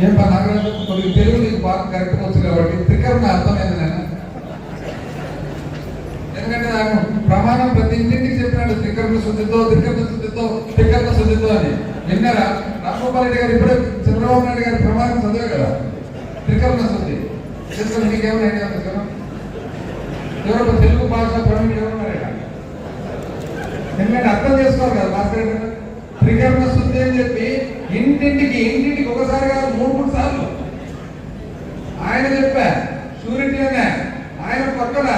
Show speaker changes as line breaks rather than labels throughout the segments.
ఏం పా కొద్దిగా తెలుగు నీకు బాగా కరెక్ట్గా వచ్చు కాబట్టి త్రికరణ అర్థమైంది నేను ఎందుకంటే నాకు ప్రమాణం ప్రతి ఇంటింటికి చెప్పినాడు త్రికరణ శుద్ధితో త్రికరణ శుద్ధితో త్రికరణ శుద్ధితో అని. విన్నారా? రామగోపాల్ రెడ్డి గారు ఇప్పుడే చంద్రబాబు నాయుడు గారి ప్రమాణం చదివే కదా. త్రికరణ శుద్ధి తెలుసు మీకేమైనా ఐడియా ఉంది ఎవరో తెలుగు భాష ప్రవీణ్ ఎవరున్నారా ఎందుకంటే అర్థం చేసుకోవాలి కదా భాస్కర్ త్రికరణ శుద్ధి అని చెప్పి ఇంటింటికి ఇంటింటికి ఒకసారి కాదు మూడు మూడు సార్లు. ఆయన చెప్పా షూరిటీ అనే ఆయన పక్కన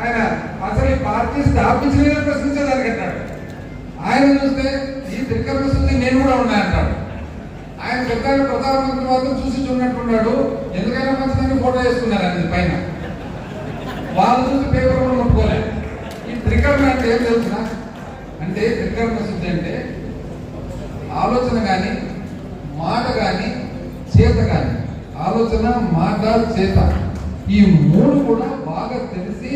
ఆయన అసలు ఈ పార్టీ స్థాపించలేదని ప్రశ్నించేదానికి అంటాడు ఆయన చూస్తే ఈ త్రికరణ శుద్ధి నేను కూడా ఉన్నా అంటాడు. ఆయన చెప్పారు ప్రధానమంత్రి మాత్రం చూసి చూడనట్టున్నాడు. ఎందుకైనా మంచిదని ఫోటో వేసుకున్నారు ఆయన పైన. వాళ్ళు చూసి పేపర్ కూడా ముట్టుకోలే ఈ త్రికరణ అంటే ఏం తెలుసిన అంటే త్రికరణ శుద్ధి అంటే ఆలోచన కానీ మాట కానీ చేత కానీ ఆలోచన మాట చేత. ఈ మూడు కూడా బాగా తెలిసి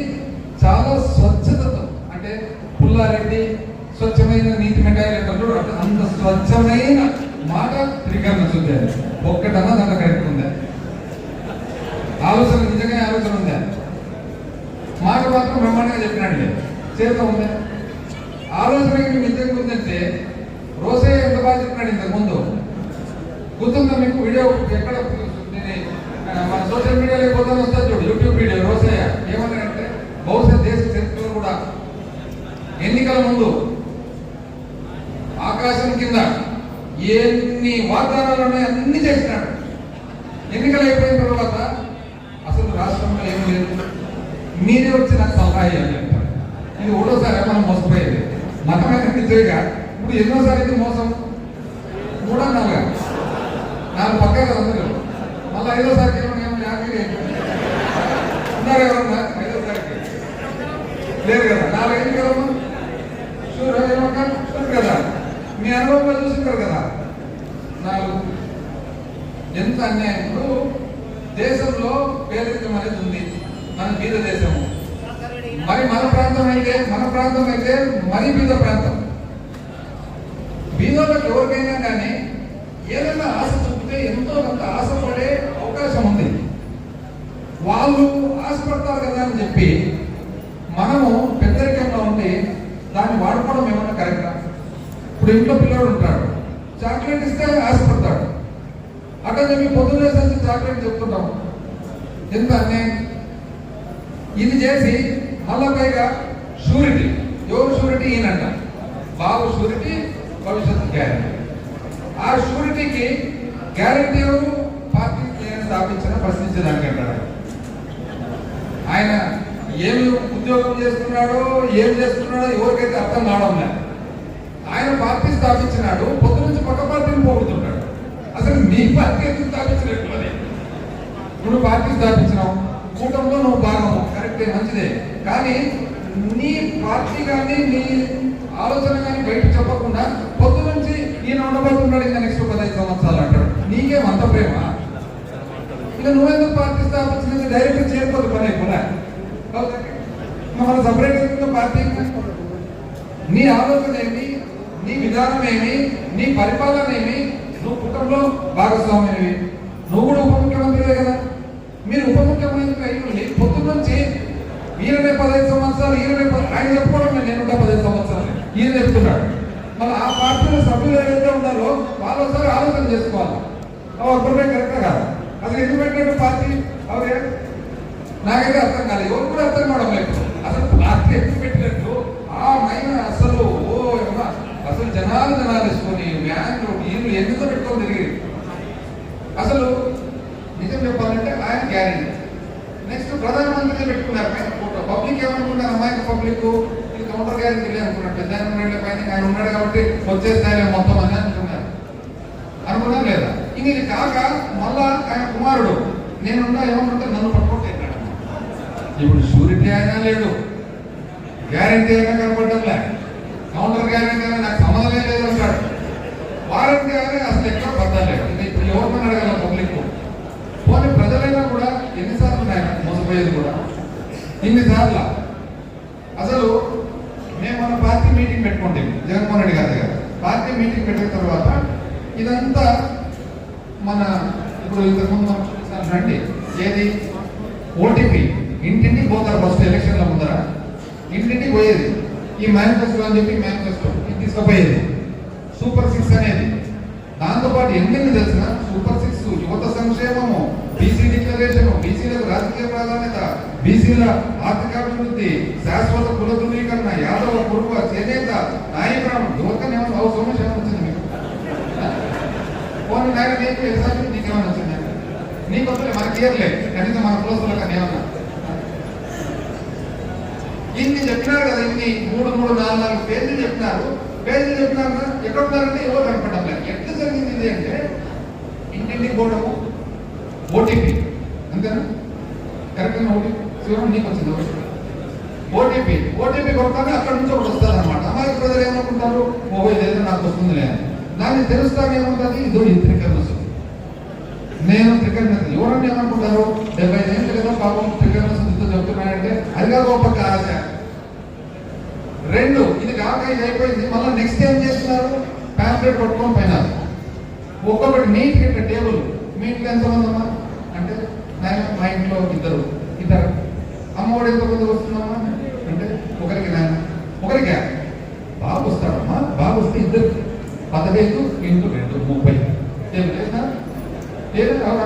చాలా స్వచ్ఛతతో అంటే పుల్లారెడ్డి స్వచ్ఛమైన నీతి మిఠాయిలు అంటారు అంటే అంత స్వచ్ఛమైన మాట త్రికరణ చూద్దాం ఒక్కటన్నా దాంట్లో కరెక్ట్ ఉందా? ఆలోచన నిజంగా ఆలోచన ఉందా? మాట మాత్రం బ్రహ్మాండంగా చెప్పినాడు చేత ఉందా? ఆలోచన నిజంగా ఉందంటే రోజే ఎంత బాగా చెప్పినాడు ఇంతకుముందు? గుర్తుందా మీకు వీడియో ఎక్కడ మన సోషల్ మీడియాలో పోతాను వస్తా చూడు యూట్యూబ్ వీడియో రోజయ్య ఏమన్నాడంటే బహుశా దేశ చరిత్రలో కూడా ఎన్నికల ముందు ఆకాశం కింద ఎన్ని వాగ్దానాలు ఉన్నాయో అన్ని చేసినాడు. ఎన్నికలు అయిపోయిన తర్వాత అసలు రాష్ట్రంలో ఏం లేదు. మీరే వచ్చి నాకు సలహా ఇవ్వాలి అంటారు. ఇది ఒకటోసారి మనం మోసపోయేది. మతమైన నిజంగా ఇప్పుడు ఎన్నోసారి మోసం? మూడో నాలుగా నాలుగు పక్కే కదా అందరూ మళ్ళీ ఐదోసారికి ఏమన్నా ఏమన్నా యాభై ఉన్నారు ఎవరన్నా? ఐదోసారికి లేదు కదా. నాలుగైదు అయింది కదమ్మా షూర్ ఏమన్నా షూర్ కదా. మీ అనుభవంలో చూసింటారు కదా. నాలుగు. ఎంత అన్యాయం? ఇప్పుడు దేశంలో పేదరికం అనేది ఉంది. మన బీద దేశము. మరి మన ప్రాంతం అయితే మన ప్రాంతం అయితే మరి బీద ప్రాంతం. బీదోళ్ళకి ఎవరికైనా కానీ ఏదైనా ఆశ చూపితే ఎంతో కొంత ఆశపడే అవకాశం ఉంది. వాళ్ళు ఆశపడతారు కదా అని చెప్పి మనము పెద్దరికంగా ఉండి దాన్ని వాడుకోవడం ఏమన్నా కరెక్టా? ఇప్పుడు ఇంట్లో పిల్లడు ఉంటాడు చాక్లెట్ ఇస్తే ఆశపడతాడు అక్కడ చెప్పి పొద్దున్నే సంచి చాక్లెట్ చెప్తుంటాం. ఎంత అన్యాయం? ఇది చేసి మళ్ళా పైగా షూరిటీ. ఎవరు షూరిటీ? ఈయనంట. బాబు షూరిటీ భవిష్యత్తు గ్యారంటీ ఆ షూరిటీకి గ్యారంటీ ఎవరు? పార్టీ నేను స్థాపించిన ప్రశ్నించడానికి అంటాడు ఆయన ఏమి ఉద్యోగం చేస్తున్నాడో ఏం చేస్తున్నాడో ఎవరికైతే అర్థం కావడం లేదు. ఆయన పార్టీ స్థాపించినాడు పొద్దు నుంచి పక్క పార్టీని పోగొడుతున్నాడు అసలు మీ పార్టీ ఎందుకు స్థాపించినట్లు అది నువ్వు పార్టీ స్థాపించినావు కూటమిలో నువ్వు భాగము కరెక్టే మంచిదే. కానీ నీ పార్టీ కానీ నీ ఆలోచన కానీ బయట చెప్పకుండా పొద్దు నుంచి ఈయన ఉండబోతున్నాడు ఇంకా నెక్స్ట్ పదహైదు సంవత్సరాలు అంటాడు. నీకేం అంత ప్రేమ? ఇక నువ్వెందుకు పార్టీ స్థాపించినందుకు డైరెక్ట్ చేయకపోతే పని అయిపోయినా మన సపరేట్ ఎందుకు పార్టీ నీ ఆలోచన ఏమి? నీ విధానం ఏమి? నీ పరిపాలన ఏమి? నువ్వు కుటుంబంలో భాగస్వామ్యవి నువ్వు కూడా ఉప ముఖ్యమంత్రివే కదా. మీరు ఉప ముఖ్యమంత్రి అయ్యి పొద్దు నుంచి ఈయననే పదహైదు సంవత్సరాలు ఈయననే ఆయన చెప్పుకోవడం నేను ఉంటా పదహైదు సంవత్సరాలు ఈయన చెప్తున్నాడు. మరి ఆ పార్టీలో సభ్యులు ఏదైతే ఉన్నారో వాళ్ళు ఒకసారి ఆలోచన చేసుకోవాలి. ఒక్కరే కరెక్ట్ కాదు? అసలు ఎందుకు పార్టీ? అవరే నాకైతే అర్థం కాలేదు. ఎవరు కూడా అర్థం కావడం లేదు. అసలు పార్టీ ఎందుకు పెట్టినట్టు? ఆ మైన అసలు ఓ అసలు జనాలు జనాలు వేసుకొని వ్యాన్లు వీళ్ళు ఎందుకు పెట్టుకొని తిరిగి అసలు నిజం చెప్పాలంటే ఆయన గ్యారెంటీ. నెక్స్ట్ ప్రధానమంత్రి పెట్టుకున్నారు. ఫోటో పబ్లిక్ ఏమనుకుంటారు? అమాయక పబ్లిక్? కౌంటర్ గ్యారెంటీ లేదు పెద్ద ఆయన ఉన్నాడు పైన ఆయన ఉన్నాడు కాబట్టి వచ్చేస్తాయి మొత్తం అని అనుకున్నారు అనుకున్నారు లేదా? ఇంక ఇది కాక మళ్ళా ఆయన కుమారుడు నేనున్నా ఏమనుకుంటే నన్ను పట్టుకుంటే ఇప్పుడు షూరిటీ అయినా లేడు. గ్యారంటీ అయినా కనపడ్డంలే కౌంటర్ గ్యారంటీ అయినా నాకు సంబంధమే లేదు అంటాడు. వారంటీ అయినా అసలు ఎక్కడ పడ్డలేదు ఇప్పుడు ఎవరిని అడగాల పబ్లిక్ పోనీ ప్రజలైనా కూడా ఎన్నిసార్లు ఉన్నాయి మోసపోయేది కూడా? ఇన్నిసార్లు అసలు మేము మన పార్టీ మీటింగ్ పెట్టుకుంటే జగన్మోహన్ రెడ్డి గారి దగ్గర పార్టీ మీటింగ్ పెట్టిన తర్వాత ఇదంతా మన ఇప్పుడు ఇంతకుముందు మనం చూపిస్తాను రండి ఏది? ఓటీపీ ఇంటింటికి పోతారు ఫస్ట్ ఎలక్షన్ల ముందర. ఇంటింటికి పోయేది. ఈ మేనిఫెస్టో అని చెప్పి మేనిఫెస్టో ఇది తీసుకుపోయేది. సూపర్ సిక్స్ అనేది. దాంతోపాటు ఎన్ని తెలిసిన? సూపర్ సిక్స్ యువత సంక్షేమము బీసీ డిక్లరేషన్ బీసీలకు రాజకీయ ప్రాధాన్యత బీసీల ఆర్థికాభివృద్ధి శాశ్వత కుల ధృవీకరణ యాదవ కురువ చేనేత నాయకురాము యువతను ఏమన్నా ఓ సమస్య ఏమైనా వచ్చింది మీకు. పోనీ నాయన నీకు ఎగ్జామ్ నీకేమైనా వచ్చింది? నీకు వస్తుంది మనకి ఇయర్లే కనీసం మన క్లోజ్లో కానీ ఏమన్నా. ఇన్ని చెప్పినారు కదా ఇన్ని మూడు మూడు నాలుగు నాలుగు పేజీలు చెప్పినారు. పేజీలు చెప్పినారు ఎక్కడ ఉన్నారంటే ఎవరు కనపడడం ఎట్లా జరిగింది ఇది అంటే ఇంటింటికి పోవడము? ఓటీపీ అంతేనా? కరెక్ట్గా ఓటీపీ శివరాం నీకు వచ్చింది ఓటీపీ ఓటీపీ కొడతానే అక్కడ నుంచి ఒకటి వస్తుంది అనమాట అమాయక ప్రజలు ఏమనుకుంటారు? ఓహో ఇదేదో నాకు వస్తుంది అని. దాన్ని తెలుస్తాను ఏముంటుంది? ఇదో ఈ త్రికరణ వస్తుంది. నేను త్రికరణ ఎవరన్నా ఏమనుకుంటారు? డెబ్బై ఐదు ఏళ్ళు కదా పాపం త్రికరణ శుద్ధితో చెప్తున్నాడంటే అది కాదు ఒక ఆశ రెండు ఇది కాక ఇది అయిపోయింది. మళ్ళీ నెక్స్ట్ ఏం చేస్తున్నారు? ప్యాంప్లెట్ పట్టుకొని పైన ఒక్కొక్కటి నీట్ ఇక్కడ టేబుల్. మీ ఇంట్లో ఎంతమంది అమ్మా అంటే నాయన మా ఇంట్లో ఇద్దరు. ఇద్దరు. అమ్మఒడి ఎంతమంది వస్తున్నామా అంటే ఒకరికి నాయన ఒకరికే బాబు వస్తాడమ్మా. బాబు వస్తే ఇద్దరు. పదహైదు ఇంటూ రెండు ముప్పై. ఏం లేదా లేదు అవునా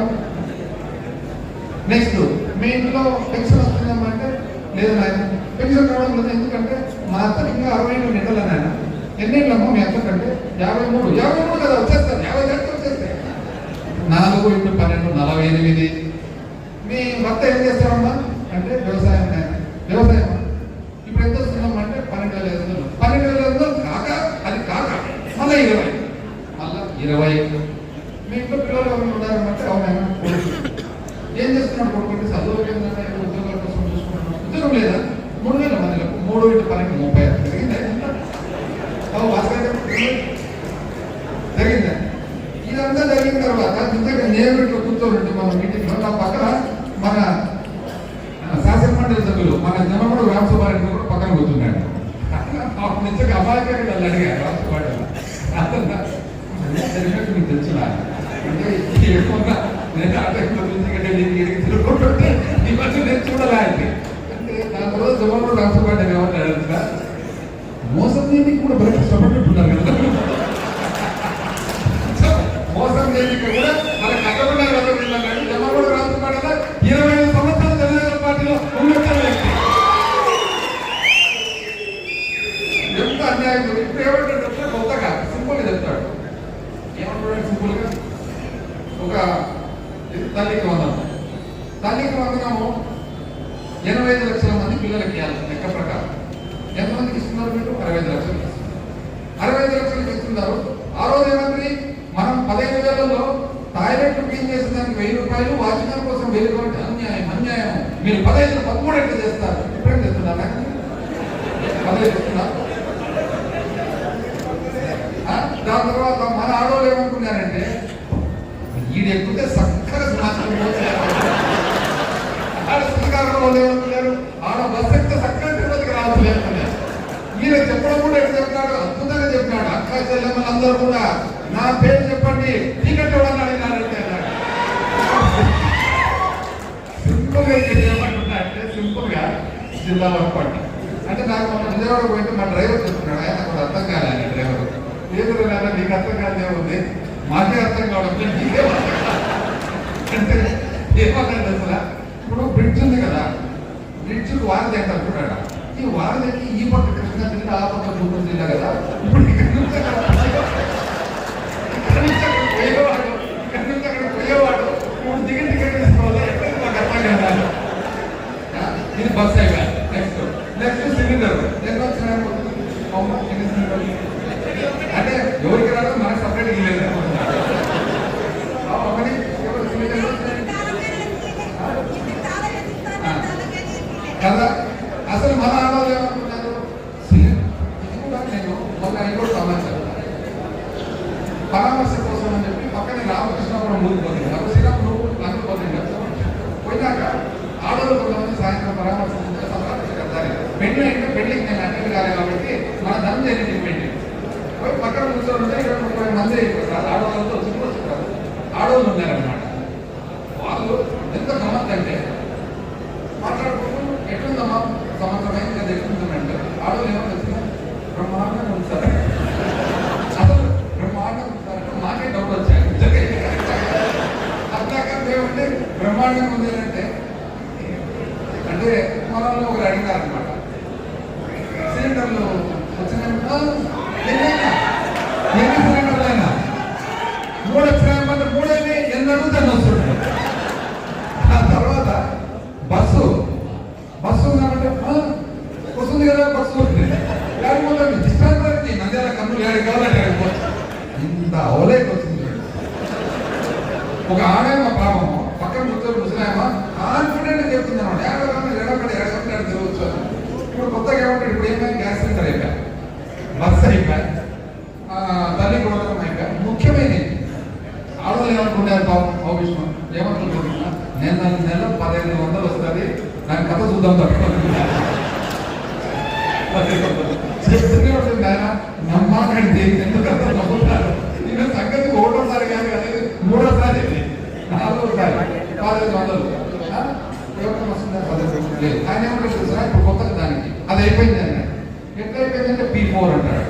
నెక్స్ట్ మీ ఇంట్లో పెన్షన్ వస్తుందమ్మా అంటే లేదు నాయన. పెన్షన్ రావడం లేదు. ఎందుకంటే మా అత్తకి ఇంకా అరవై ఏడు నెలలు నాయన. ఎన్నేళ్ళమ్మా మీ అత్తకంటే? యాభై మూడు. యాభై మూడు కదా వచ్చేస్తా యాభై దాకా వచ్చేస్తాయి నాలుగు ఇంటూ పన్నెండు నలభై ఎనిమిది. మీ భర్త ఏం చేస్తారమ్మా? అంటే వ్యవసాయం వ్యవసాయం ఇప్పుడు ఎంత వస్తుందమ్మా అంటే పన్నెండు వేల ఐదు వందలు పన్నెండు వేల ఐదు వందలు కాక అది కాక మళ్ళీ ఇరవై మళ్ళా ఇరవై మీ ఇంట్లో పిల్లలు ఎవరు ఉన్నారంటే అవునైనా కొడుకు ఏం చేస్తున్నాడు కొడుకు అంటే చదువు ఏంటంటే ఉద్యోగాల కోసం చూసుకుంటున్నాడు ఉద్యోగం లేదా మూడు వేల మందిలకు మూడు ఇంటి పన్నెండు ముప్పై జరిగిందా ఎంత? బాబు భాస్కర్ గారు, జరిగిందా ఇదంతా జరిగిన తర్వాత ఇంతగా నేను ఇట్లా కూర్చోండి మన మీటింగ్లో నా పక్కన మన శాసన మండలి సభ్యులు మన జనమడు రామసుబ్బారెడ్డి కూడా పక్కన కూర్చున్నాడు అప్పుడు నిజంగా అమాయకంగా నన్ను అడిగారు రామసుబ్బారెడ్డి జరిగినట్టు మీకు తెలుసునా అంటే ఏమన్నా నేను ఆ టైంలో నుంచి కంటే నేను ఎడికి తిరుగుతుంటే ఈ మధ్య నేను చూడలే అంటే అంటే నా తర్వాత జనమడు రామసుబ్బారెడ్డి ఏమన్నా తెలుసా మోసం చేయడానికి కూడా బయట కష్టపడుతుంటున్నారు కదా మోసం చేయడానికి కూడా మన కష్టపడ్డ కష్టపడుతున్నారు జమగూడ రామకుమార్ కదా ఇరవై ఐదు సంవత్సరాలు తెలుగుదేశం పార్టీలో ఉన్నత వ్యక్తి ఎంత అన్యాయం ఇప్పుడు ఏమంటాడు చెప్తే కొత్తగా సింపుల్గా చెప్తాడు ఏమంటాడు సింపుల్గా ఒక ఇది తల్లికి వందనం తల్లికి వందనము ఎనభై ఐదు లక్షల మంది పిల్లలకి ఇవ్వాలి లెక్క ప్రకారం ఎంతమందికి ఇస్తున్నారు మీరు అరవై ఐదు లక్షలు ఇస్తున్నారు. అరవై ఐదు లక్షలకి ఇస్తున్నారు ఆ రోజు ఏమంది మనం పదహైదు టాయిలెట్ క్లీన్ చేసేదానికి వెయ్యి రూపాయలు వాచ్మెన్ కోసం వెయ్యి రూపాయలు అన్యాయం అన్యాయం. మీరు పదహైదు పదమూడు ఎట్లా చేస్తారు. ఇప్పుడేం చేస్తున్నారు? పదహైదు ఇస్తున్నారు దాని తర్వాత మన ఆడవాళ్ళు ఏమనుకున్నారంటే ఈడు ఎక్కుతే చక్కగా సమాచారం ఆడ శ్రీకాకుళం వాళ్ళు ఏమనుకున్నారు? ఆడ బస్ ఎక్కితే చక్కగా తిరుపతికి రావచ్చు ఈయన చెప్పడం కూడా ఎట్లా చెప్పినాడు? అద్భుతంగా చెప్పినాడు. అక్క చెల్లెమ్మలు అందరూ కూడా నా పేరు చెప్పండి. టికెట్ అడిగినారంటే ఏమంటున్నా అంటే జిల్లా వరకు అంటే నాకు మొన్న విజయవాడ పోయితే మా డ్రైవర్ చెప్తున్నాడు ఆయన నాకు అర్థం కాలేదు డ్రైవర్ ఏదో లేదా నీకు అర్థం కాదే ఉంది మాకే అర్థం కావడం నీకే అంటే ఏమన్నాడు అసలు ఇప్పుడు బ్రిడ్జ్ ఉంది కదా బ్రిడ్జ్ వారధి అంటారు అంటున్నాడు ఈ వారధికి ఈ పక్క కృష్ణా జిల్లా ఆ పక్క గుంటూరు జిల్లా కదా ఇప్పుడు ఇక్కడ నుంచి అక్కడ ఇక్కడ నుంచి అక్కడ పోయేవాడు ఇక్కడ నుంచి అక్కడ పోయేవాడు ఇప్పుడు దిగి టికెట్ తీసుకోవాలి ఎక్కడికి మాకు అర్థం కాదు ఆ, ఇది బస్ అయిపోయి నెక్స్ట్ నెక్స్ట్ సిలిండర్ ఎంత వచ్చినాయి అమ్మ, ఎన్ని సిలిండర్లు? అంటే ఎవరికి రాదు మనకు సపరేట్ ఇల్లేదు ఒకటి ఎవరు సిలిండర్ కదా అసలు మన ఆడవాళ్ళు ఏమనుకున్నారు సిలి- ఇది కూడా నేను మొన్న ఇంకోటి సమాచారం పరామర్శ కోసం అని చెప్పి పక్కనే రామకృష్ణాపురం ఊరికి పోతుంది అప్పుడు శ్రీరాముడు అందరూ పోతుంది కదా పోయినాక ఆడవాళ్ళు కొంతమంది సాయంత్రం పరామర్శ చేస్తే సంప్రదించి కడతారు పెళ్ళి అయితే పెళ్ళికి నేను అటెండ్ కాలే కాబట్టి మన ధనం జరిగింది పెళ్ళి పోయి పక్కన కూర్చొని ఉంటే ఇక్కడ ముప్పై మంది ఆడవాళ్ళతో చుట్టూ ఆడవాళ్ళు ఉన్నారన్నమాట వాళ్ళు ఎంత గమ్మత్ అంటే మాట్లాడుకుంటూ ఎట్లుందమ్మా సంవత్సరం అయింది కదా ఎట్లుందంటే ఆడవాళ్ళు ఏమో వచ్చినా బ్రహ్మాండంగా ఉంది సార్ అసలు బ్రహ్మాండంగా ఉంది సార్ అంటే మాకే డౌట్ వచ్చాయి అట్లాగా ఏమంటే బ్రహ్మాండంగా ఉంది అంటే అంటే మనల్ని ఒకరు అడిగారు అనమాట సిలిండర్లు వచ్చినాక ఎన్నైనా ఎన్ని సిలిండర్లు అయినా మూడు వచ్చినాయమంటే మూడేమి ఎన్ని అడుగుతాను వస్తుంటాయి ఆ తర్వాత బస్సు బస్సు ఉందంటే "ఆ, వస్తుంది కదా బస్సు ఉంది లేకపోతే డిస్టర్బ్ అవుతుంది నంద్యాల కన్నులు ఏడు కావాలంటే ఇంత అవలేక వచ్చింది చూడండి. ఒక ఆడేమ పాపం పక్కన కూర్చొని ముసలాయమ కాన్ఫిడెంట్ చెప్తుంది అనమాట ఏడవకుండా ఎడబడి ఎడబడి తిరగచ్చు అని. ఇప్పుడు కొత్తగా ఏమంటాడు ఇప్పుడు ఏమైంది గ్యాస్ సిలిండర్ అయిపోయా బస్ అయిపోయా ఆ, తల్లి గోడకం అయిపోయా ముఖ్యమైనది. ఆడవాళ్ళు ఏమనుకుంటారు పాపం? ఓ ఏమనుకుంటున్నా నేను నెల నెల పదహైదు వందలు వస్తుంది. నాకు కథ చూద్దాం తట్టుకుంటున్నా చెప్తూనే ఉంటుంది ఆయన నమ్మాకండి ఎందుకంటే నమ్ముతారు. నేను సంగతి ఒకటోసారి కాదు కదా మూడోసారి. నాలుగోసారి. పదహైదు వందలు. ఆయన ఏమంటారు తెలుసా ఇప్పుడు కొత్తగా దానికి. అది అయిపోయింది అన్న ఎట్లా అయిపోయిందంటే పీ ఫోర్ అంటాడు.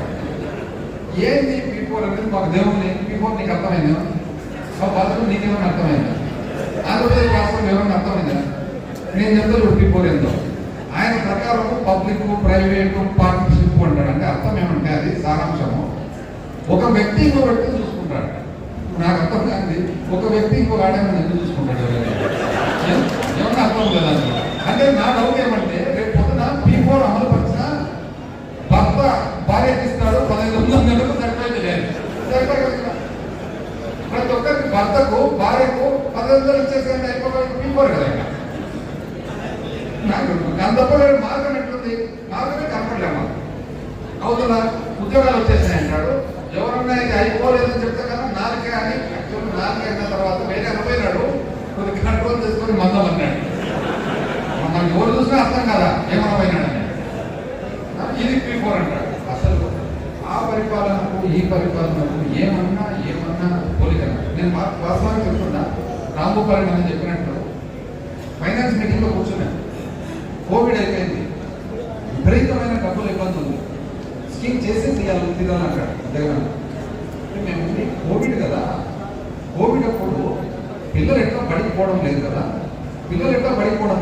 ఏంది పీ ఫోర్ అనేది మాకు దేవుని పీ నీకు అర్థమైందా? ఆ పదవి నీకేమైనా అర్థమైందా? ఆంధ్రప్రదేశ్ రాష్ట్రం ఏమైనా అర్థమైందా? నేను చెప్తా పీ ఫోర్ ఎంతో ఆయన ప్రకారం పబ్లిక్ ప్రైవేటు పార్ట్నర్షిప్ అంటాడు అంటే అర్థం ఏమంటే అది సారాంశము. ఒక వ్యక్తి ఇంకో వ్యక్తి చూసుకుంటాడు. నాకు అర్థం కాదు ఒక వ్యక్తి ఇంకో ఆడేమని ఎందుకు చూసుకుంటాడు? ఏమన్నా అర్థం కదా అంటే నా డౌట్ ఏమంటే రేపు పొద్దున పీ ఫోర్ అమలు పరిచిన భర్త భార్యకి ఇస్తాడు పదహైదు వందల నెలకు సరిపోయింది లేదు సరిపోయి కదా. ప్రతి ఒక్కరికి భర్తకు భార్యకు పదహైదు వందలు ఇచ్చేసేయండి అయిపోయి పీ ఫోర్ కదా ఇంకా. నాకు దాని తప్ప వేరే మార్గం ఎట్లుంది మార్గమే కనపడలేమా అవతల ఉద్యోగాలు వచ్చేసాయి అంటాడు ఎవరన్నా ఇది అయిపోలేదని చెప్తే కదా నాలుగే అని యాక్చువల్ నాలుగు అయిన తర్వాత వేరే పోయినాడు కొద్ది కంట్రోల్ చేసుకొని మందం అన్నాడు మనకి ఎవరు చూసినా అర్థం కదా ఏమన్నా పోయినాడని ఆ, ఇది పీ ఫోర్ అంటాడు అసలు ఆ పరిపాలనకు ఈ పరిపాలనకు ఏమన్నా ఏమన్నా పోలికనా నేను వా- వాస్తవానికి చెప్తున్నా రాంగోపాల్ అని చెప్పినట్టు ఫైనాన్స్ మీటింగ్లో కూర్చున్నాను కోవిడ్ అయిపోయింది విపరీతమైన డబ్బులు ఇబ్బంది ఉంది స్కీమ్ చేసి తీయాలి తీరాలంటాడు జగన్ మేము ఉంది కోవిడ్ కదా కోవిడ్ అప్పుడు పిల్లలు ఎట్లా బడికి పోవడం లేదు కదా పిల్లలు ఎట్లా బడికి పోవడం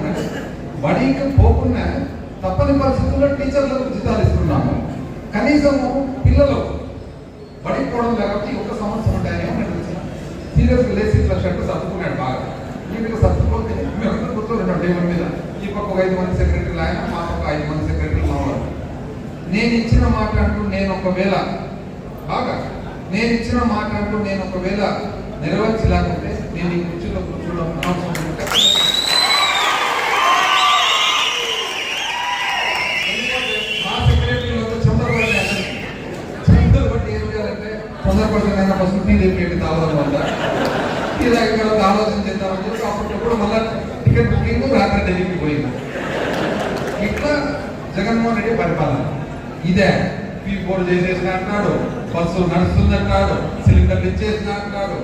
బడికి పోకుండా తప్పని పరిస్థితుల్లో టీచర్లకు జీతాలు ఇస్తున్నాము. కనీసము పిల్లలు బడికి పోవడం కాబట్టి ఒక సంవత్సరం ఉంటాయని నేను సీరియస్ లేసి ఇట్లా షర్ట్ సర్దుకున్నాడు బాగా. వీటికి సర్దుకుంటే మేమందరం కూర్చోండి టేబుల్ మీద. ఈ పక్క ఒక ఐదు మంది సెక్రటరీలు ఆయన మా పక్క ఐదు మంది సెక్రటరీలు మా నేను ఇచ్చిన మాట అంటూ నేను ఒకవేళ బాగా నేను ఇచ్చిన మాట అంటూ నేను ఒకవేళ నెరవేర్చలేకుంటే నేను ఈ కుర్చీలో కూర్చోవడం ఉంటే ఎందుకంటే మా సెక్రటరీలో చంద్రబాబు చంద్రబాబు ఏం చేయాలంటే తొందరపడుతున్నా ఫస్ట్ టీ తెప్పి తాగడం వల్ల టీ తాగిన ఆలోచన చేద్దామని చెప్పి అప్పటికప్పుడు మళ్ళీ టికెట్ బుకింగ్ రాత్రి ఢిల్లీకి పోయింది. ఇట్లా జగన్మోహన్ రెడ్డి పరిపాలన. ఇదే పీ ఫోర్ చేసేసిన అంటున్నాడు బస్సు నడుస్తుంది అంటున్నాడు సిలిండర్లు ఇచ్చేసిన అంటున్నాడు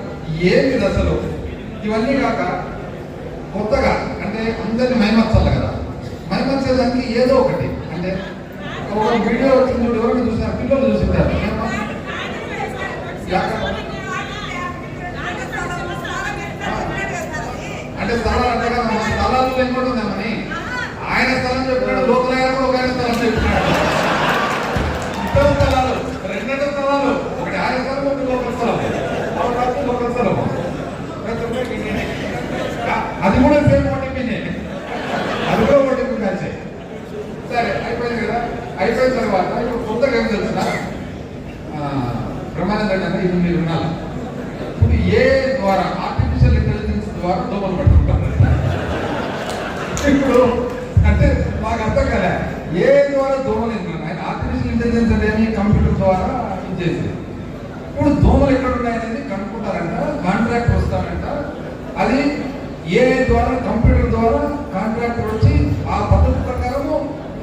ఏమి ఇది అసలు ఇవన్నీ కాక కొత్తగా అంటే అందరిని మైమర్చాలి కదా. మైమర్చేదానికి ఏదో ఒకటి. అంటే ఒక వీడియో వచ్చింది ఎవరైనా చూసినారు పిల్లలు చూసింటారు. అంటే స్థలాలు అంటే కదా మన స్థలాలు లేకుంటుందేమని ఆయన స్థలం చెప్పినాడు లోకల్ ఆయన కూడా ఒక ఆయన స్థలం చెప్పినాడు ఇద్దరు స్థలాలు రెండు స్థలాలు. ఒకటి ఆయన స్థలం ఒకటి లోకల్ స్థలం. ఒక లోకల్ స్థలం. అది కూడా సేమ్ ఓటీపీనే అది కూడా ఓటీపీ మ్యాచ్ సరే అయిపోయింది కదా? అయిపోయిన తర్వాత ఇప్పుడు కొత్తగా ఏం తెలుసిన ప్రమాణం అంటే ఇది మీరు వినాలి ఇప్పుడు ఏ ద్వారా ఆర్టిఫిషియల్ ఇంటెలిజెన్స్ ద్వారా దోమలు పట్టుకుంటారు? ఇప్పుడు అంటే మాకు అర్థం కదా ఏ ద్వారా దోమలు ఎందుకు ఆయన ఆర్టిఫిషియల్ ఇంటెలిజెన్స్ అనేది కంప్యూటర్ ద్వారా ఇచ్చేసి ఇప్పుడు దోమలు ఎక్కడ ఉన్నాయనేది కనుక్కుంటారంట కాంట్రాక్ట్ వస్తారంట. అది ఏ ద్వారా కంప్యూటర్ ద్వారా కాంట్రాక్టర్ వచ్చి ఆ పద్ధతి ప్రకారము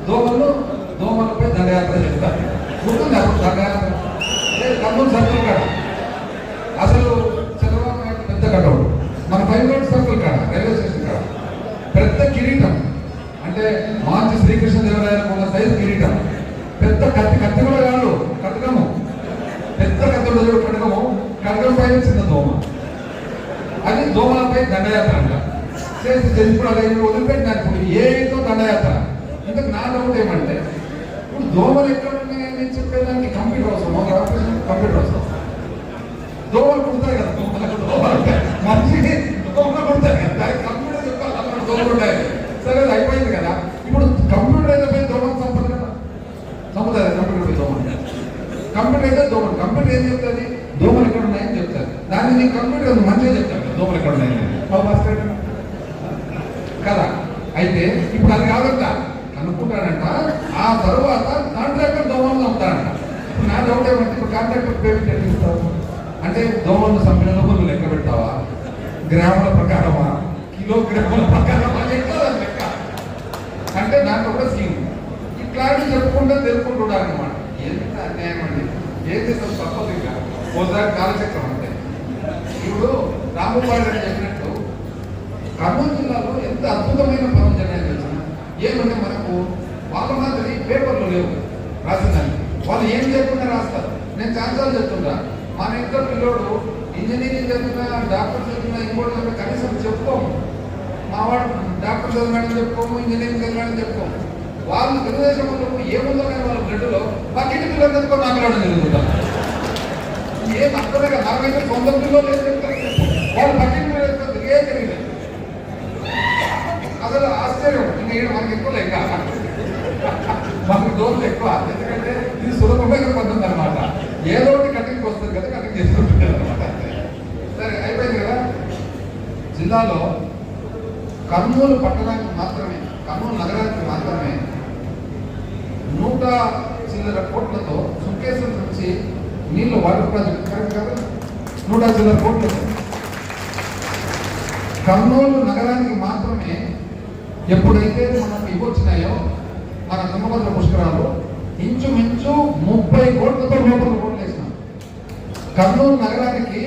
దోమలు దోమలపై దండయాత్ర చేస్తారు. గుర్తుంది? దండయాత్ర కర్నూలు సర్కిల్ కాడ. అసలు చంద్రబాబు నాయుడు పెద్ద కటౌట్ మన ఫైవ్ రోడ్ సర్కిల్ కాడ రైల్వే స్టేషన్ కాడ. పెద్ద కిరీటం. అంటే మాంచి శ్రీకృష్ణ దేవరాయలకు ఉన్న సైజు కిరీటం. పెద్ద కత్తి కత్తి కూడా కాదు కటకము. పెద్ద కత్తి కూడా కటకము. కటకం పైన చిన్న దోమ. అది దోమలపై దండయాత్ర అంట. చేసి ఇప్పుడు అలా ఇప్పుడు వదిలిపెట్టినారు ఇప్పుడు. ఏతో దండయాత్ర? ఇంతకు నా డౌట్ ఏమంటే ఇప్పుడు దోమలు ఎక్కడ ఉన్నాయని చెప్పేదానికి కంప్యూటర్ అవసరం. ఒక ఆపరేషన్ కంప్యూటర్ అవసరం. దోమలు కుడతాయి కదా దోమలకు దోమలు ఉంటాయి. మనిషిని దోమలు కుడతాయి కదా. దానికి కంప్యూటర్ చెప్పాలి అక్కడ దోమలు ఉంటాయి. సరే అది అయిపోయింది కదా. ఇప్పుడు కంప్యూటర్ అయితే పోయి దోమలు చంపదు కదా. చంపుతుంది కంప్యూటర్ పోయి దోమలు. కంప్యూటర్ అయితే దోమలు. కంప్యూటర్ ఏం చెప్తుంది దోమలు ఎక్కడ ఉన్నాయని చెప్తారు దాన్ని నీ కంప్యూటర్ మంచిగా చెప్తాను కదా, దోమలు ఎక్కడ ఉన్నాయని బాబు భాస్కర్ గారు. కదా అయితే ఇప్పుడు అది కాదంట కనుక్కుంటాడంట ఆ తర్వాత కాంట్రాక్టర్ దోమలు చంపుతాడంట ఇప్పుడు నా డౌట్ ఏమంటే ఇప్పుడు కాంట్రాక్టర్ పేమెంట్ ఎట్లా ఇస్తావు అంటే దోమలను చంపిన నువ్వు లెక్క పెడతావా గ్రాముల ప్రకారమా కిలోగ్రాముల ప్రకారమా లెక్క దాని లెక్క అంటే నాకు ఒక స్కీమ్ ఇట్లాంటి చెప్పుకుంటే తెలుపుకుంటున్నారు అనమాట ఎంత అన్యాయం అండి ఏం చేస్తాం తప్పదు ఇంకా ఓసారి కాలచక్రం అంటే ఇప్పుడు రామపాడు గారు చెప్పినట్టు కర్నూలు జిల్లాలో ఎంత అద్భుతమైన పనులు జరిగాయి తెలిసిన ఏమంటే మనకు వాళ్ళ మాదిరి పేపర్లు లేవు రాసిందని వాళ్ళు ఏం చెప్పకుండా రాస్తారు నేను చాలాసార్లు చెప్తుంటా మన ఇంట్లో పిల్లోడు ఇంజనీరింగ్ చదివినా డాక్టర్ చదివినా ఇంకోటి చదివినా కనీసం చెప్పుకోము. మా వాడు డాక్టర్ చదివాడని చెప్పుకోము ఇంజనీరింగ్ చదివాడని చెప్పుకోము. వాళ్ళు తెలుగుదేశం ఉన్నప్పుడు ఏముందో కానీ వాళ్ళ బ్లడ్లో మా బకెట్ పిల్లలు చదువుకో నా పిల్లడు చదువుకుంటాం. ఏం అర్థమే కదా. నాకైతే సొంత పిల్లలు ఏం చెప్తారు వాళ్ళు పక్కన పిల్లలు ఏ తెలియదు. అసలు ఆశ్చర్యం. ఇంకా ఈడ మనకి ఎక్కువ లెక్క. మనకు దోషులు ఎక్కువ. ఎందుకంటే ఇది సులభమైన పద్ధతి అనమాట. ఏదో ఒకటి కటింగ్ వస్తుంది కదా సరే అయిపోయింది కదా? జిల్లాలో కర్నూలు పట్టణానికి మాత్రమే కర్నూలు నగరానికి మాత్రమే నూట చిల్లర కోట్లతో సుంకేశ్వరం నుంచి నీళ్ళు వాటర్ ప్రాజెక్ట్ కరెక్ట్ కదా? నూట చిల్లర కోట్లతో కర్నూలు నగరానికి మాత్రమే ఎప్పుడైతే మనకు ఇవ్వచ్చినాయో మన తుంగభద్ర పుష్కరాలు ఇంచుమించు ముప్పై కోట్లతో లోపల కర్నూలు నగరానికి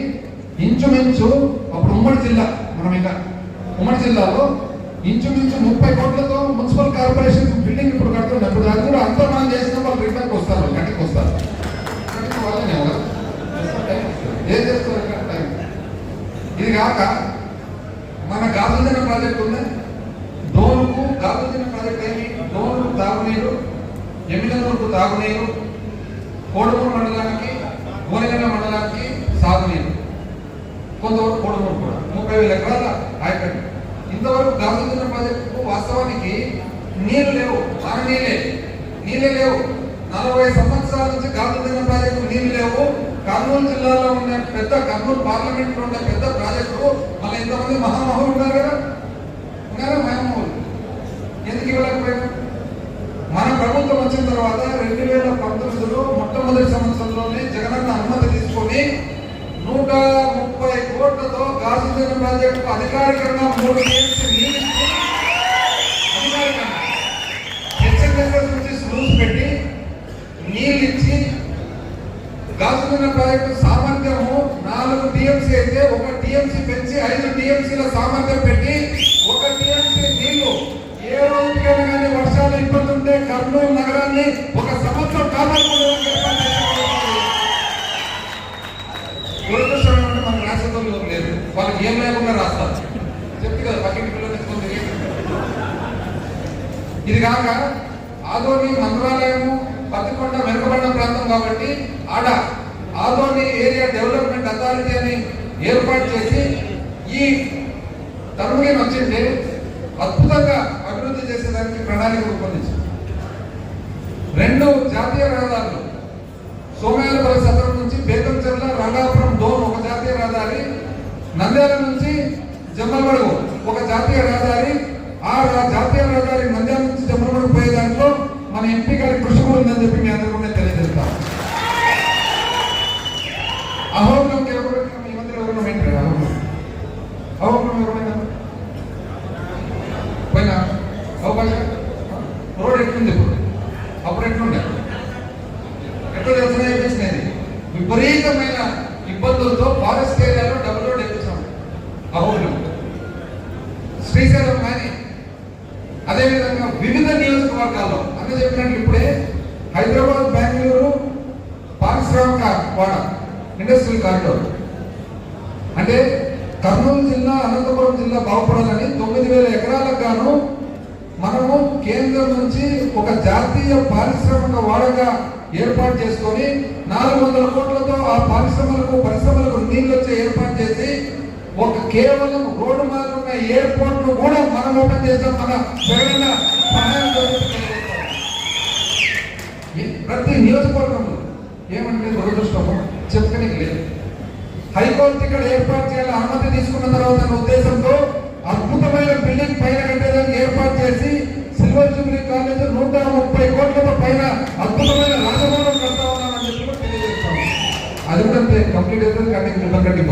ఇంచుమించు అప్పుడు ఉమ్మడి జిల్లా మనం ఇంకా ఉమ్మడి జిల్లాలో ఇంచుమించు ముప్పై కోట్లతో మున్సిపల్ కార్పొరేషన్ బిల్డింగ్ ఇప్పుడు కడుతున్నాం ఇప్పుడు అది కూడా అంతా మనం చేసిన వాళ్ళు రిటర్న్కి వస్తారు గంటకి వస్తారు. ఏం చేస్తారు? ఇది కాక మన గాజుదిన ప్రాజెక్ట్ ఉంది. డోలుకు గాజుదిన ప్రాజెక్ట్ అయ్యి డోలు తాగునీరు ఎమ్మిదనూరుకు తాగునీరు కోడమూరు మండలానికి మూలగన్న మండలానికి సాగునీరు కొంతవరకు కోడుమూరు కూడా. ముప్పై వేల ఎకరాల ఆయకట్టు ఇంతవరకు గాజుదిన ప్రాజెక్టుకు వాస్తవానికి నీళ్ళు లేవు. మన నీళ్ళే. నీళ్ళే లేవు. నలభై సంవత్సరాల నుంచి గాజుదిన ప్రాజెక్టు నీళ్ళు లేవు. కర్నూలు జిల్లాలో ఉన్న పెద్ద కర్నూలు పార్లమెంట్లో ఉన్న పెద్ద ప్రాజెక్టు మళ్ళీ ఇంతమంది మహామహులు ఉన్నారు కదా? ఉన్నారా మహామహులు? ఎందుకు ఇవ్వలేకపోయారు? మన ప్రభుత్వం వచ్చిన తర్వాత రెండు వేల పంతొమ్మిదిలో మొట్టమొదటి సంవత్సరంలో నూట ముప్పై కోట్లతో గాజుదిన ప్రాజెక్టు అధికారికంగా మూడు టీఎంసీ నీళ్ళు అధికారికంగా హెచ్ఎంఎస్ఎస్ నుంచి స్లూస్ పెట్టి నీళ్ళు ఇచ్చి గాజుజన ప్రాజెక్టు సామర్థ్యము నాలుగు టీఎంసీ అయితే ఒక టీఎంసీ పెంచి ఐదు టీఎంసీల సామర్థ్యం పెట్టి ఒక టీఎంసీ నీళ్ళు ఏ రోజుకైనా కానీ వర్షాలు ఇబ్బంది ఉంటే కర్నూలు నగరాన్ని ఒక సంవత్సరం కాపాడుకోవడానికి వాళ్ళకి ఏం లేకుండా రాస్తారు. చెప్తే కదా పక్కింటి పిల్లలు ఇది కాక ఆదోని మంత్రాలయము పత్తికొండ వెనుకబడిన ప్రాంతం కాబట్టి ఆడ ఆదోని ఏరియా డెవలప్మెంట్ అథారిటీ అని ఏర్పాటు చేసి ఈ తరుణం వచ్చింటే అద్భుతంగా అభివృద్ధి చేసేదానికి ప్రణాళిక రూపొందించింది. రెండు జాతీయ రహదారులు సోమయాలపల్లి సత్రం నుంచి బేతంచెర్ల రంగాపురం డోన్ ఒక జాతీయ రహదారి నంద్యాల నుంచి జమ్మలమడుగు ఒక జాతీయ రహదారి ఆ జాతీయ రహదారి నంద్యాల నుంచి జమ్మలమడుగు పోయే దాంట్లో మన ఎంపీ గారి కృషి కూడా ఉందని చెప్పి మీ అందరికీ నేను తెలియజేస్తాను అహోబిలం ఎవరు మీ మందిలో ఎవరైనా ఏంటి? ఎవరైనా పోయినా? అవకాశం? రోడ్ ఎట్లుంది ఇప్పుడు? అప్పుడు ఎట్లుండే? ఎట్లా తెలుసునే వేపించినది విపరీతమైన అదేవిధంగా వివిధ నియోజకవర్గాల్లో అన్న చెప్పినట్లు ఇప్పుడే హైదరాబాద్ బెంగళూరు పారిశ్రామిక వాడ ఇండస్ట్రియల్ కారిడోర్. అంటే కర్నూలు జిల్లా అనంతపురం జిల్లా బాగుపడాలని తొమ్మిది వేల ఎకరాలకు గాను మనము కేంద్రం నుంచి ఒక జాతీయ పారిశ్రామిక వాడగా ఏర్పాటు చేసుకొని నాలుగు వందల కోట్లతో ఆ పారిశ్రమలకు పరిశ్రమలకు నీళ్ళు వచ్చే ఏర్పాటు చేసి ఒక కేవలం రోడ్డు మార్గం ఉన్న ఎయిర్పోర్ట్ కూడా మనం ఓపెన్ చేస్తాం మన జగన్ సహాయంతో ప్రతి నియోజకవర్గంలో ఏమంటే దురదృష్టము చెప్పుకనే లేదు. హైకోర్టు ఇక్కడ ఏర్పాటు చేయాలి అనుమతి తీసుకున్న తర్వాత అన్న ఉద్దేశంతో అద్భుతమైన బిల్డింగ్ పైన కట్టేదానికి ఏర్పాటు చేసి సిల్వర్ జూబ్లీ కాలేజ్ నూట ముప్పై కోట్లతో పైన అద్భుతమైన రాజభవనం కడతా ఉన్నామని చెప్పి తెలియజేస్తాం అది కూడా కంప్లీట్ అయితే కట్టి మిమ్మల్ని కట్టికి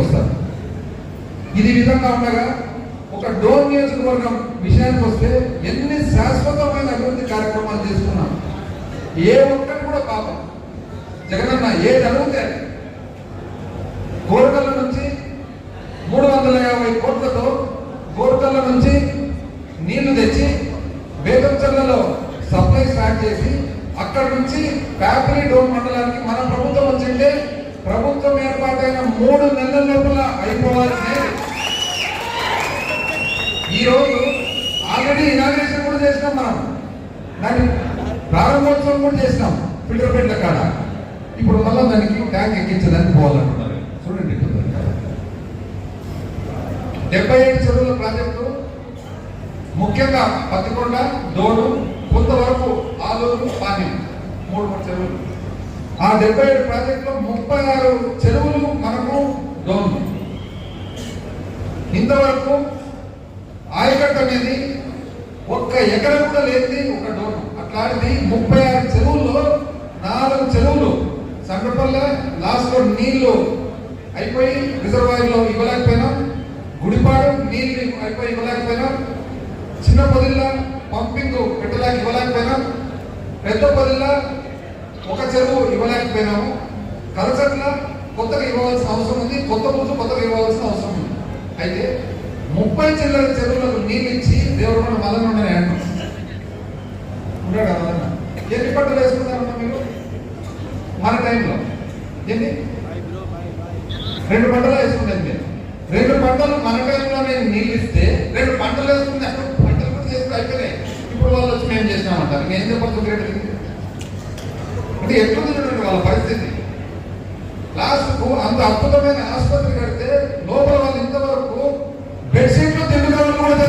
ఇది విధంగా ఉండగా ఒక డోర్ నియోజకవర్గం విషయానికి వస్తే ఎన్ని శాశ్వతమైన అభివృద్ధి కార్యక్రమాలు చేసుకున్నాం ఏ ఒక్కటి కూడా పాపం జగనన్న ఏది అడిగితే అది. గోరకల్ల నుంచి మూడు వందల యాభై కోట్లతో గోరకల్ల నుంచి నీళ్ళు తెచ్చి బేగంచర్లలో సప్లై స్టార్ట్ చేసి అక్కడ నుంచి ప్యాపరీ డోర్ మండలానికి మన ప్రభుత్వం వచ్చింటే ప్రభుత్వం ఏర్పాటైన మూడు నెలల లోపల అయిపోవాల్సింది ఈరోజు రోజు ఆల్రెడీ ఇనాగ్రేషన్ కూడా చేసినాం మనం. దాన్ని ప్రారంభోత్సవం కూడా చేసినాం ఫిల్టర్ కాడ. ఇప్పుడు మళ్ళీ దానికి ట్యాంక్ ఎక్కించడానికి పోవాలంటున్నారు. చూడండి డెబ్బై ఏడు చెరువుల ప్రాజెక్టు ముఖ్యంగా పత్తికొండ దోడు కొంతవరకు ఆలూరు పాని మూడు మూడు చెరువులు ఆ డెబ్బై ఏడు ప్రాజెక్టులో ముప్పై ఆరు చెరువులు మనకు దోను ఇంతవరకు అనేది ఒక్క ఎకరం కూడా లేనిది ఒక డోర్. అట్లాంటిది ముప్పై ఆరు చెరువుల్లో నాలుగు చెరువులు సంగపల్లె లాస్ట్లో నీళ్ళు అయిపోయి రిజర్వాయర్లో గుడిపాడు నీళ్ళు అయిపోయి ఇవ్వలేకపోయినా చిన్న పొదిల్ల పంపింగ్ పెట్టలేక ఇవ్వలేకపోయినా పెద్ద పొదిల్ల ఒక చెరువు ఇవ్వలేకపోయినాము. కలచట్ల కొత్తగా ఇవ్వాల్సిన అవసరం ఉంది కొత్త ముందు కొత్తగా ఇవ్వాల్సిన అవసరం ఉంది. అయితే ముప్పై చిల్లర చెరువులకు నీళ్ళు ఇచ్చి దేవుడు మన మదన ఉండని అంటాం. ఉన్నాడు మదన ఎన్ని పంటలు వేసుకుంటారమ్మా మీరు? మన టైంలో. ఎన్ని? రెండు పంటలు వేసుకుంటాను మీరు రెండు పంటలు మన టైంలోనే నీళ్ళు ఇస్తే రెండు పంటలు వేసుకుంటే అక్కడ పంటలు కూడా చేసుకుని అయిపోయినాయి. ఇప్పుడు వాళ్ళు వచ్చి మేము చేసినామంటారు. నేను చెప్పచ్చు పడుతుంది అంటే ఎట్లా చూడండి వాళ్ళ పరిస్థితి. లాస్ట్కు అంత అద్భుతమైన ఆసుపత్రి కడితే లోపల వాళ్ళు ఇంతవరకు బెడ్షీట్లు తిండికలు కూడా తెచ్చుకోలేకపోతున్నారని చెప్పి నేను చెప్తున్నాను.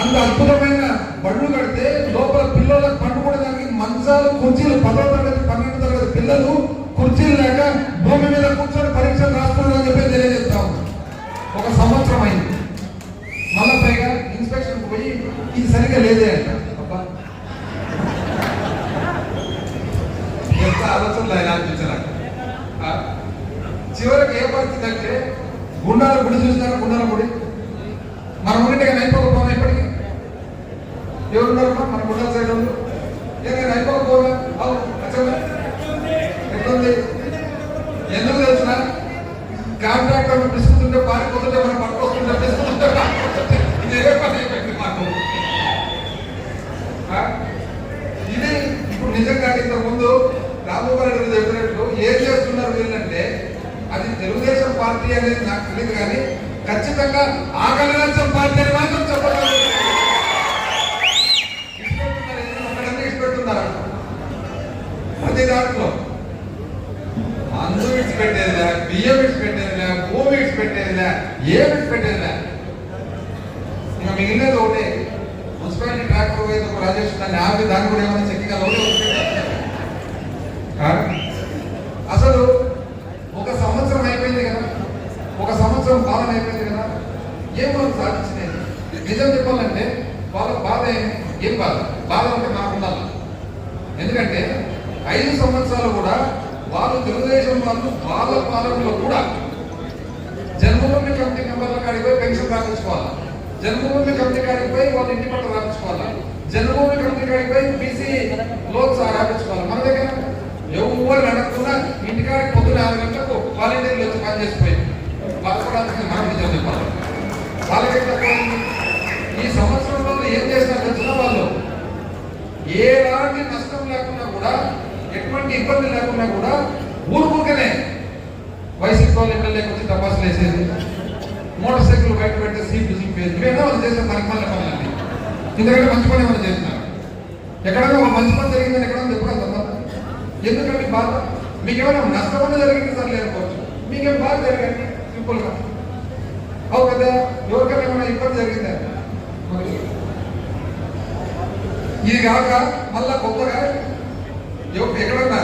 అంత అద్భుతమైన బళ్ళు కడితే లోపల పిల్లలకు దానికి మంచాలు కుర్చీలు పదో తరగతి పన్నెండు తరగతి పిల్లలు కుర్చీలు లేక భూమి మీద కూర్చొని పరీక్షలు రాస్తున్నారని చెప్పి తెలియజేస్తాం. ఒక సంవత్సరం అయింది. మళ్ళా పైగా ఇన్స్పెక్షన్ పోయి ఇది సరిగ్గా లేదే అంట. అబ్బా. ఎంత ఆలోచనలు ఆయన అనిపించలేక చివరికి ఏ పరిస్థితి అంటే గుండాల గుడి చూసినారా? గుండాల గుడి? మన ఊరింటి అయిపోకపోవడం ఇప్పటికీ? ఎవరున్నారు మన గుండాల సైడ్ వాళ్ళు? ఏదైనా అయిపోకపోవడం? ఎట్లుంది? ఎందుకు తెలిసిన? కాంట్రాక్టర్ పిసుకుతుంటే పారిపోతుంటే మనం పట్టుకొస్తుంటే పిసుకుతుంటే ఇదే పని అయిపోయింది మాకు. ఇది ఇప్పుడు నిజంగా ఇంతకు ముందు రామగోపాల్ రెడ్డి చెప్పినట్లు ఏం చేస్తారు పార్టీ అనేది నాకు తెలియదు కానీ ఖచ్చితంగా ఆకలి రాజ్యం పార్టీ అని మాత్రం చెప్పగలరు ప్రతి దాంట్లో. అందు ఇచ్చిపెట్టేదిలే బియ్యం విడిచిపెట్టేదిలే భూమి విడిచిపెట్టేదిలే ఏం విడిచిపెట్టేదిలే ఇంకా మిగిలినది ఒకటే మున్సిపాలిటీ ట్రాక్టర్ పోయి ఒక రాజేష్ దాన్ని ఆపి దాన్ని కూడా ఏమైనా చెక్కిగా ఒకటే. అసలు ఒక సంవత్సరం అయిపోయింది కదా ఒక సంవత్సరం పాలన అయిపోయింది కదా ఏం వాళ్ళు సాధించినది. నిజం చెప్పాలంటే వాళ్ళ బాధ ఏం? బాధ? బాధ అంటే నాకు ఉండాలి. ఎందుకంటే ఐదు సంవత్సరాలు కూడా వాళ్ళు తెలుగుదేశం వాళ్ళు వాళ్ళ పాలనలో కూడా జన్మభూమి కమిటీ మెంబర్ల కాడికి పోయి పెన్షన్ రాపించుకోవాలి జన్మభూమి కమిటీ కాడికి పోయి వాళ్ళ ఇంటి పట్ల రాపించుకోవాలి జన్మభూమి కమిటీ కాడికి పోయి బీసీ లోన్స్ రాయించుకోవాలి? మన దగ్గర ఎవరు అడగకుండా ఇంటికాడికి పొద్దున ఆరు గంటలకు వాళ్ళ వాళ్ళు కూడా మనం నిజం చెప్పాలి. వాళ్ళకి తక్కువైంది ఈ సంవత్సరంలో ఏం చేసినా తెలిసిన వాళ్ళు? ఏలాంటి నష్టం లేకుండా కూడా ఎటువంటి ఇబ్బంది లేకుండా కూడా ఊరుకూకనే వైసీపీ వాళ్ళు ఎమ్మెల్యే వచ్చి తపాసులు వేసేది. మోటార్ సైకిల్ బయట పెడితే సీట్లు పేరు. ఇవేనా వాళ్ళు చేసిన పరిపాలన పనులండి ఎందుకంటే మంచి పని ఏమైనా చేస్తున్నారు? ఎక్కడైనా ఒక మంచి పని జరిగిందని ఎక్కడైనా చెప్పగలుగుతాం ఎందుకంటే బాధ? మీకు ఏమైనా నష్టం జరిగింది సార్ లేకపోవచ్చు. మీకేం బాధ జరిగింది? సింపుల్గా. అవు కదా ఎవరికైనా ఏమైనా ఇబ్బంది జరిగిందా? మరి. ఇది కాక మళ్ళా కొత్తగా ఎవ- ఎక్కడన్నా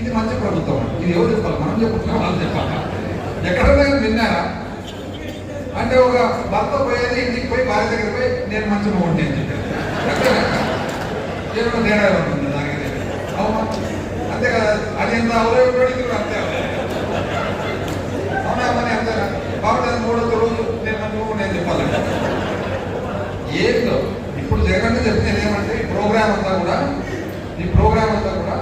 ఇది మంచి ప్రభుత్వం. ఇది ఎవరు చెప్పాలి? మనం చెప్పుకుంటున్నాం వాళ్ళు చెప్పాలి? ఎక్కడన్నా విన్నారా అంటే ఒక భర్త పోయేది ఇంటికి పోయి భార్య దగ్గర పోయి నేను మంచి మొగుడిని అని చెప్పాను ఏమైనా తేడా ఉంటుంది దానికి? అవునా? అంతే కదా అది ఎంత అవలేబిలిటీ కూడా అంతే అవునా అమ్మని అంతేనా బాగుంటుంది మూడో రోజు నేను మంచి మొగుడిని చెప్పాలంటే ఏందో ఇప్పుడు జగన్ చెప్తే ఏమంటే ఈ ప్రోగ్రామ్ అంతా కూడా ఈ ప్రోగ్రామ్ అంతా కూడా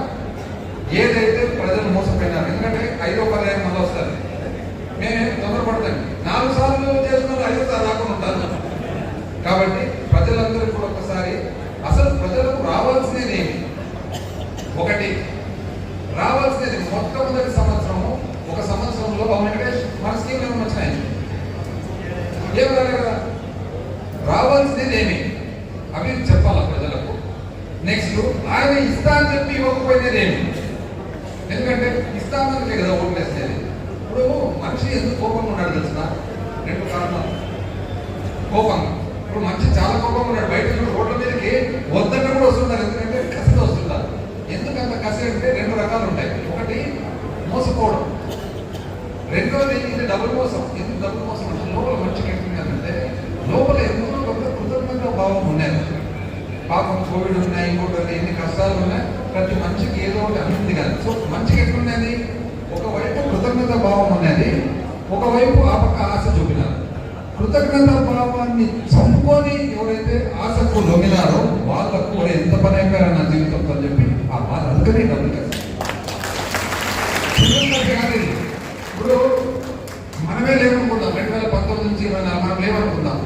ఏదైతే ప్రజలు మోసపోయినారు ఎందుకంటే ఐదో పర్యాయం మళ్ళీ వస్తారు. మేము తొందరపడతాం నాలుగు సార్లు చేసిన ఐదో సార్లు రాకుండా ఉంటారు కాబట్టి ప్రజలందరూ కూడా ఒకసారి అసలు ప్రజలకు రావాల్సినది ఒకటి రావాల్సినది మొట్టమొదటి సమస్య ఒక సంవత్సరంలో బాబు వెంకటేష్ మన స్కీమ్ ఏమైనా వచ్చినాయి ఏం రాలే కదా రావాల్సినది ఏమి అవి చెప్పాల ప్రజలకు నెక్స్ట్ ఆయన ఇస్తా అని చెప్పి ఇవ్వకపోయినది ఏమి ఎందుకంటే ఇస్తానంటే కదా ఓట్లేసేది ఇప్పుడు మనిషి ఎందుకు కోపంగా ఉన్నాడు తెలిసిన రెండు కారణాలు కోపంగా ఇప్పుడు మనిషి చాలా కోపంగా ఉన్నాడు బయట నుంచి రోడ్ల మీదకి వద్దన్న కూడా వస్తున్నారు ఎందుకంటే కసితో వస్తున్నారు ఎందుకంత కసి అంటే రెండు రకాలు ఉంటాయి ఒకటి మోసపోవడం రెండోది ఇది డబుల్ మోసం ఎందుకు డబుల్ మోసం అంటే లోపల మంచిగా ఎట్లుందంటే లోపల ఎందులో కొంత కృతజ్ఞత భావం ఉన్నది పాపం కోవిడ్ ఉన్నాయి ఇంకోటి ఉన్నాయి, ఎన్ని కష్టాలు ఉన్నాయి ప్రతి మనిషికి ఏదో ఒకటి అభివృద్ధి కాదు సో మంచిగా ఎట్లున్నది ఒకవైపు కృతజ్ఞత భావం ఉన్నది ఒకవైపు ఆ పక్క ఆశ చూపినారు కృతజ్ఞత భావాన్ని చంపుకొని ఎవరైతే ఆశకు లొంగినారో వాళ్ళకు "ఒరే, ఎంత పని అయిపోయారు నా జీవితంతో అని చెప్పి ఆ బాధ అందుకనే డబ్బులు కలిసి కాదు. ఇప్పుడు మనమే లేవనుకుందాం రెండు వేల పంతొమ్మిది నుంచి ఇరవై నాలుగు మనం లేవనుకుందాం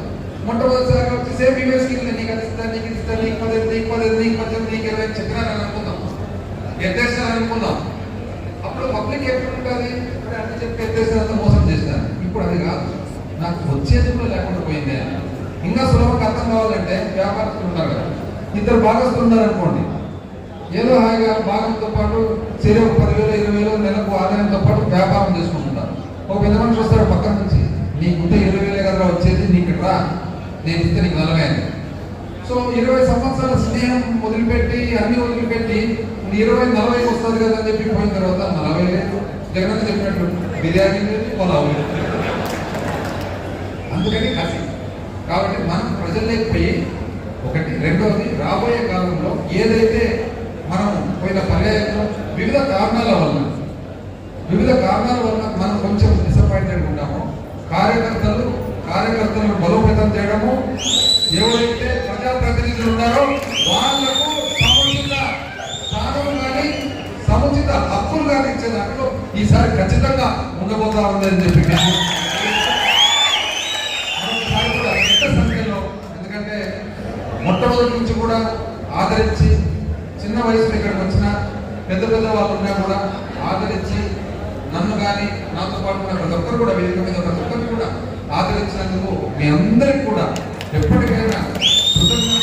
మొట్టమొదటిసారిగా వచ్చి సేమ్ యూఎస్ కింద నీకు అది ఇస్తా నీకు ఇస్తా నీకు పదిహేను నీకు పదిహేను నీకు పద్దెనిమిది నీకు ఇరవై చెప్పినారని అనుకుందాం ఎత్తేస్తారని అనుకుందాం అప్పుడు పబ్లిక్ ఎట్లుంటుంది ఇప్పుడు అన్ని చెప్పి ఎత్తేసినంత మోసం చేసినారు. ఇప్పుడు అది కాదు. నాకు వచ్చేది కూడా లేకుండా పోయింది. ఇంకా సులభంగా అర్థం కావాలంటే వ్యాపారస్తులు ఉంటారు కదా. ఇద్దరు భాగస్తులు ఉన్నారనుకోండి. ఏదో హాయిగా భాగంతో పాటు సరే ఒక పదివేలు ఇరవై వేలు నెలకు ఆదాయంతో పాటు వ్యాపారం చేసుకుంటున్నారు. ఒక పెద్ద మనిషి వస్తాడు పక్కన నుంచి నీకుంటే ఇరవై వేలే కదా వచ్చేది నీకు రా నేను ఇస్తే నీకు నలభై అని సో ఇరవై సంవత్సరాల స్నేహం వదిలిపెట్టి అన్ని వదిలిపెట్టి ఇరవై నలభై వస్తుంది కదా అని చెప్పి పోయిన తర్వాత నలభై లేదు జగన్ చెప్పినట్టు బిర్యానీ లేదు పొలావు లేదు. అందుకని కసి కాబట్టి మనం ప్రజల్లోకి పోయి ఒకటి. రెండవది రాబోయే కాలంలో ఏదైతే మనం పోయిన పర్యాయంలో వివిధ కారణాల వల్ల వివిధ కారణాల వల్ల మనం కొంచెం డిసప్పాయింటెడ్ ఉంటాము కార్యకర్తలు కార్యకర్తలను బలోపేతం చేయడము ఎవరైతే ప్రజాప్రతినిధులు ఉన్నారో వాళ్ళకు సముచిత స్థానం కానీ సముచిత హక్కులు కానీ ఇచ్చే దాంట్లో ఈసారి ఖచ్చితంగా ఉండబోతా ఉందని చెప్పి మొట్టమొదటి నుంచి కూడా ఆదరించి చిన్న వయసులో ఇక్కడికి వచ్చిన పెద్ద పెద్ద వాళ్ళు ఉన్నా కూడా ఆదరించి నన్ను కానీ నాతో పాటు ఉన్న ప్రతి ఒక్కరు కూడా వేదిక మీద ప్రతి ఒక్కరు కూడా ఆదరించినందుకు మీ అందరికి కూడా ఎప్పటికైనా కృతజ్ఞత